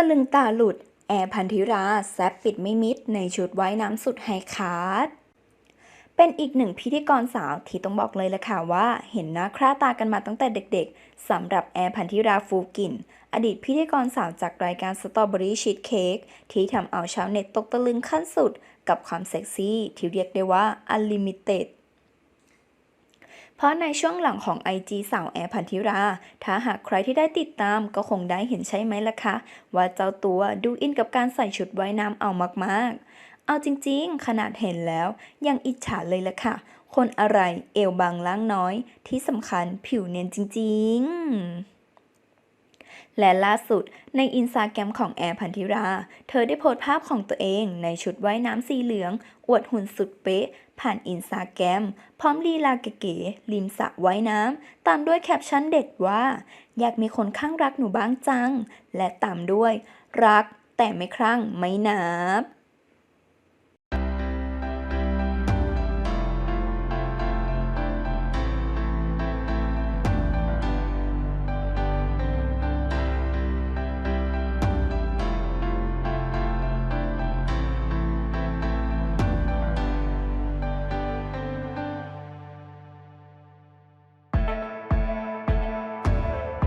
ตะลึงตาหลุด แอร์พันธิราแซบปิดไม่มิดในชุดว่ายน้ำสุดไฮคาร์ดเป็นอีกหนึ่งพิธีกรสาวที่ต้องบอกเลยละค่ะว่า เห็นหน้าคร่าตากันมาตั้งแต่เด็กๆสำหรับแอร์พันธิราฟูกิน อดีตพิธีกรสาวจากรายการสตรอเบอรี่ชีสเค้กที่ทำเอาชาวเน็ตตกตะลึงขั้นสุด กับความเซ็กซี่ที่เรียกได้ว่าอันลิมิเต็ด เพราะในช่วงหลังของ IG สาวแอร์พันธิรา ถ้าหากใครที่ได้ติดตามก็คงได้เห็นใช่ไหมล่ะคะ ว่าเจ้าตัวดูอินกับการใส่ชุดว่ายน้ำเอามากๆ เอาจริงๆ ขนาดเห็นแล้วยังอิจฉาเลยล่ะค่ะ คนอะไรเอวบางล่างน้อย ที่สำคัญผิวเนียนจริง ๆ และล่าสุดในอินสตาแกรมของแอร์พันธิรา เธอได้โพสต์ภาพของตัวเองในชุดว่ายน้ำสีเหลือง อวดหุ่นสุดเป๊ะ ผ่านอินสตาแกรมพร้อมลีลาเก๋ๆริมสระว่ายน้ำ ตามด้วยแคปชั่นเด็ดว่า อยากมีคนข้างรักหนูบ้างจัง และตามด้วย รักแต่ไม่ครั่งไม่นับ